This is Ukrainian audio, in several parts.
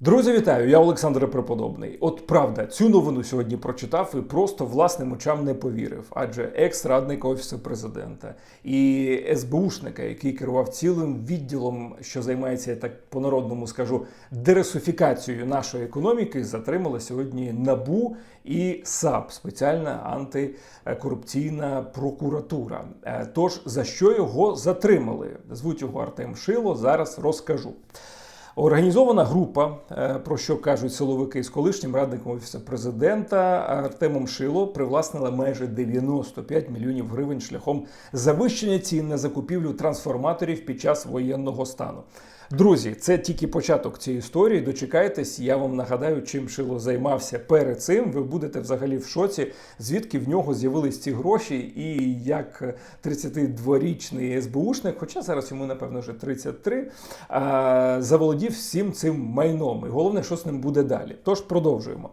Друзі, вітаю! Я Олександр Преподобний. От правда, цю новину сьогодні прочитав і просто власним очам не повірив. Адже екс-радник офісу президента і СБУшника, який керував цілим відділом, що займається, я так по-народному скажу, дересифікацією нашої економіки, затримали сьогодні набу і САП спеціальна антикорупційна прокуратура. Е, Тож за що його затримали? Звуть його Артем Шило. Зараз розкажу. Організована група, е, про що кажуть силовики з колишнім радником офісу президента Артемом Шило, привласнила майже 95 мільйонів гривень шляхом завищення цін на закупівлю трансформаторів під час воєнного стану. Друзі, це тільки початок цієї історії. Дочекайтесь, я вам нагадаю, чим Шило займався перед цим. Ви будете взагалі в шоці, звідки в нього з'явились ці гроші, і як 32-річний СБУшник, хоча зараз йому, напевно, вже 33, заволодів всім цим майном. І головне, що з ним буде далі. Тож продовжуємо.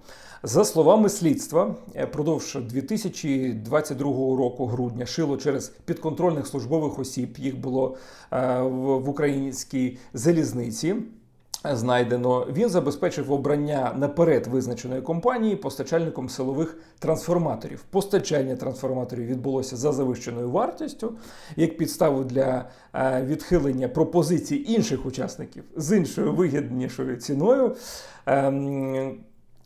За словами слідства, е, продовж 2022 року грудня шило через підконтрольних службових осіб. Їх було е, в українській залізниці. Знайдено він забезпечив обрання наперед визначеної компанії постачальником силових трансформаторів. Постачання трансформаторів відбулося за завищеною вартістю, як підставу для е, відхилення пропозицій інших учасників з іншою вигіднішою ціною.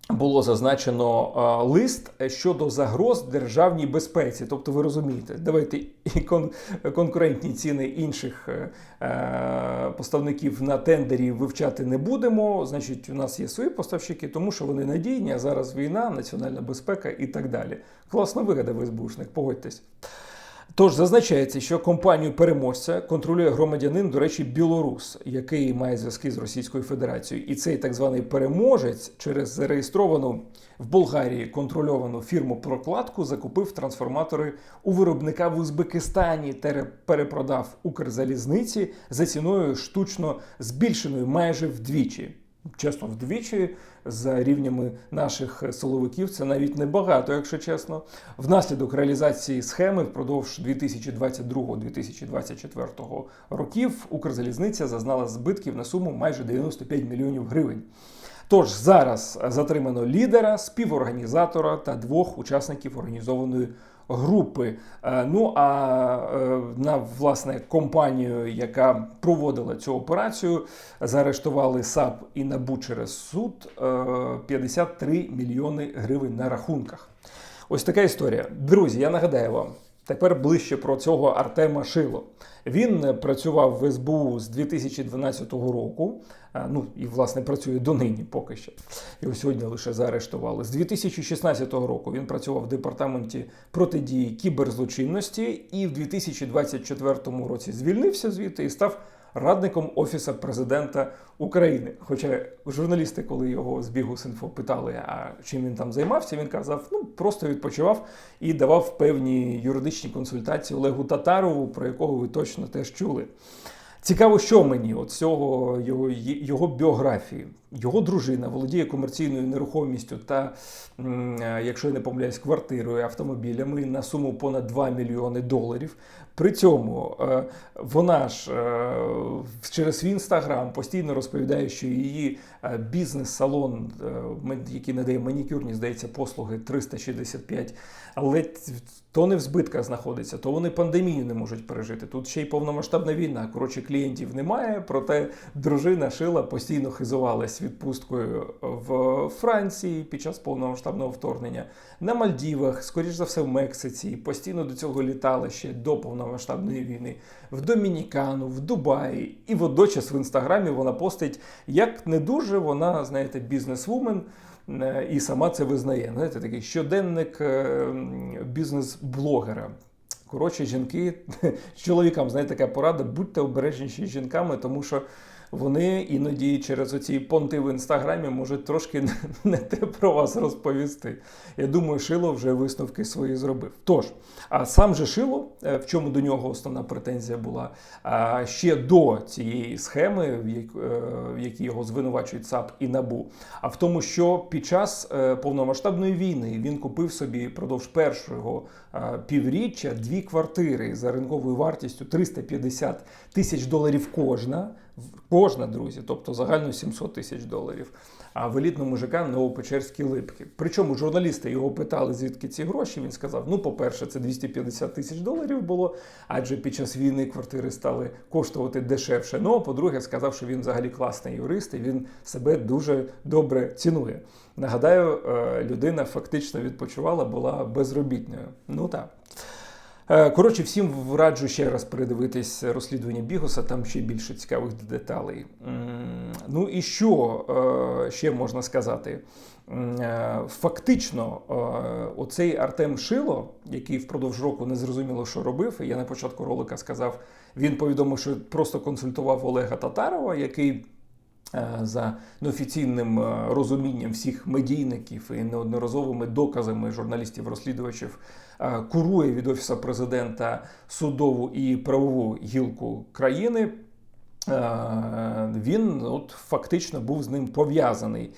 Було зазначено лист щодо загроз державній безпеці. Тобто, ви розумієте, давайте і кон конкурентні ціни інших е, е, поставників на тендері вивчати не будемо. Значить, у нас є свої поставщики, тому що вони надійні. А зараз війна, національна безпека і так далі. Класна вигода, ви СБУшник, погодьтесь. Тож зазначається, що компанію переможця контролює громадянин, до речі, білорус, який має зв'язки з Російською Федерацією, і цей так званий переможець через зареєстровану в Болгарії контрольовану фірму прокладку закупив трансформатори у виробника в Узбекистані, та перепродав Укрзалізниці за ціною штучно збільшеною майже вдвічі. Чесно, вдвічі за рівнями наших силовиків це навіть небагато, якщо чесно. Внаслідок реалізації схеми впродовж 2022-2024 років Укрзалізниця зазнала збитків на суму майже 95 мільйонів гривень. Тож зараз затримано лідера, співорганізатора та двох учасників організованої групи. Е, ну а е, на власне компанію, яка проводила цю операцію, заарештували САП і НАБУ через суд 53 е, мільйони гривень на рахунках. Ось така історія. Друзі, я нагадаю вам. Тепер ближче про цього Артема Шило. Він працював в СБУ з 2012 року. Ну і власне працює донині поки що. Його сьогодні лише заарештували. З 2016 року він працював в департаменті протидії кіберзлочинності і в 2024 році звільнився звідти і став радником Офіса президента України. Хоча журналісти, коли його з бігу Синфо питали, а чим він там займався, він казав, ну просто відпочивав і давав певні юридичні консультації Олегу Татарову, про якого ви точно теж чули. Цікаво, що мені от цього його його біографії. Його дружина володіє комерційною нерухомістю та, якщо я не помиляюсь, квартирою, автомобілями на суму понад 2 мільйони доларів. При цьому е, вона ж е, через свій інстаграм постійно розповідає, що її е, бізнес-салон, який надає манікюрні, здається, послуги 365, але то не в збитках знаходиться, то вони пандемію не можуть пережити. Тут ще й повномасштабна війна. Коротше, клієнтів немає, проте дружина шила постійно хизувалась відпусткою в Франції під час повномасштабного вторгнення, на Мальдівах, скоріш за все, в Мексиці. Постійно до цього літали ще до повномасштабної війни, в Домінікану, в Дубаї. І водночас в інстаграмі вона постить, як не дуже вона, знаєте, бізнесвумен. Е, і сама це визнає. Знаєте, такий щоденник е, бізнес-блогера. Коротше, жінки чоловікам знаєте, така порада, будьте обережніші з жінками, тому що вони іноді через оці понти в інстаграмі можуть трошки не те про вас розповісти. Я думаю, Шило вже висновки свої зробив. Тож, а сам же Шило, е, в чому до нього основна претензія була ще до цієї схеми, в якій його звинувачують САП і НАБУ, а в тому, що під час е, повномасштабної війни він купив собі впродовж першого півріччя дві квартири за ринковою вартістю 350 тисяч доларів кожна Кожна, друзі, тобто загально 700 тисяч доларів. А в елітному ЖК Новопечерські липки. Причому журналісти його питали, звідки ці гроші. Він сказав: ну, по-перше, це 250 тисяч доларів було, адже під час війни квартири стали коштувати дешевше. Ну, а по-друге, сказав, що він взагалі класний юрист і він себе дуже добре цінує. Нагадаю, е, людина фактично відпочивала, була безробітною. Ну так. Е, Коротше, всім раджу ще раз передивитись розслідування Бігуса, там ще більше цікавих деталей. Ну і що е, ще можна сказати? Е, Фактично, оцей Артем Шило, який впродовж року не зрозуміло, що робив, я на початку ролика сказав, він повідомив, що просто консультував Олега Татарова, який. Е, За неофіційним е, розумінням всіх медійників і неодноразовими доказами журналістів-розслідувачів е, курує від офісу президента судову і правову гілку країни. Е, Він от фактично був з ним пов'язаний.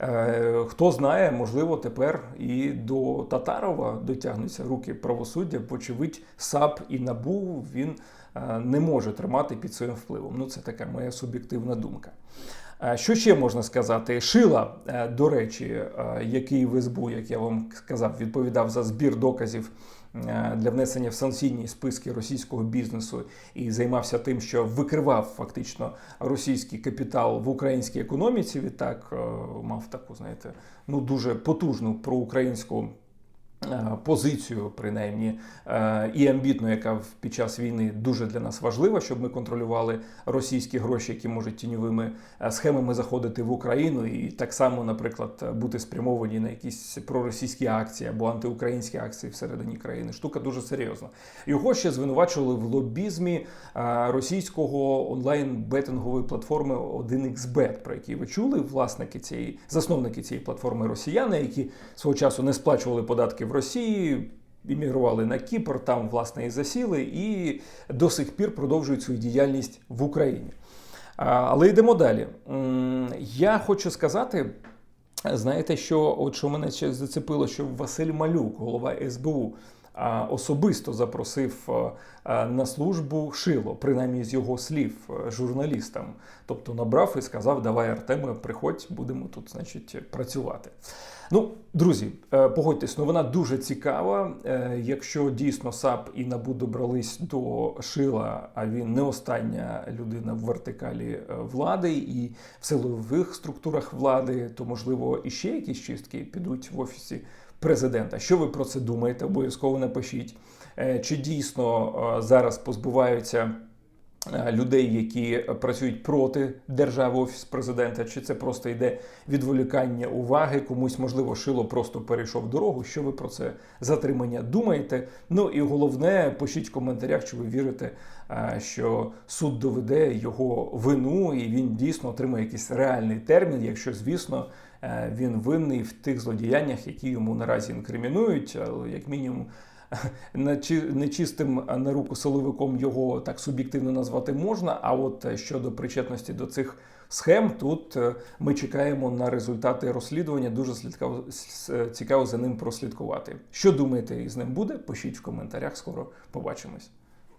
Е, Хто знає, можливо, тепер і до Татарова дотягнуться руки правосуддя. Вочевидь, САП і НАБУ він е, не може тримати під своїм впливом. Ну, це така моя суб'єктивна думка. Що ще можна сказати? Шила, до речі, який в СБУ, як я вам сказав, відповідав за збір доказів для внесення в санкційні списки російського бізнесу і займався тим, що викривав фактично російський капітал в українській економіці. Відтак е, мав таку, знаєте, ну дуже потужну проукраїнську. Е, Позицію, принаймні, е, і амбітну, яка під час війни дуже для нас важлива, щоб ми контролювали російські гроші, які можуть тіньовими е, схемами заходити в Україну, і так само, наприклад, бути спрямовані на якісь проросійські акції або антиукраїнські акції всередині країни. Штука дуже серйозна. Його ще звинувачували в лобізмі російського онлайн-бетингової платформи 1xBet, про який ви чули. Власники цієї засновники цієї платформи росіяни, які свого часу не сплачували податки в Росії. Іммігрували на Кіпр, там власне і засіли, і до сих пір продовжують свою діяльність в Україні. Але йдемо далі. Я хочу сказати, знаєте, що от що мене ще зацепило, що Василь Малюк, голова СБУ, особисто запросив а, а, на службу Шило, принаймні з його слів, журналістам. Тобто набрав і сказав: Давай, Артеме, приходь, будемо тут, значить, працювати. Ну, друзі, е, погодьтесь, новина дуже цікава. Е, Якщо дійсно САП і НАБУ добрались до Шила, а він не остання людина в вертикалі е, влади і в силових структурах влади, то можливо і ще якісь чистки підуть в офісі президента. Що ви про це думаєте? Обов'язково напишіть. Е, Чи дійсно е, зараз позбуваються е, людей, які працюють проти держави офіс президента, чи це просто йде відволікання уваги? Комусь можливо шило просто перейшов дорогу. Що ви про це затримання думаєте? Ну і головне, пишіть в коментарях, чи ви вірите, що суд доведе його вину, і він дійсно отримає якийсь реальний термін, якщо звісно. Е, Він винний в тих злодіяннях, які йому наразі інкримінують, але як мінімум Нечи- нечистим на руку силовиком його так суб'єктивно назвати можна. А от е, щодо причетності до цих схем, тут е, ми чекаємо на результати розслідування. Дуже слідкаво с- е, цікаво за ним прослідкувати. Що думаєте, із ним буде? Пишіть в коментарях. Скоро побачимось.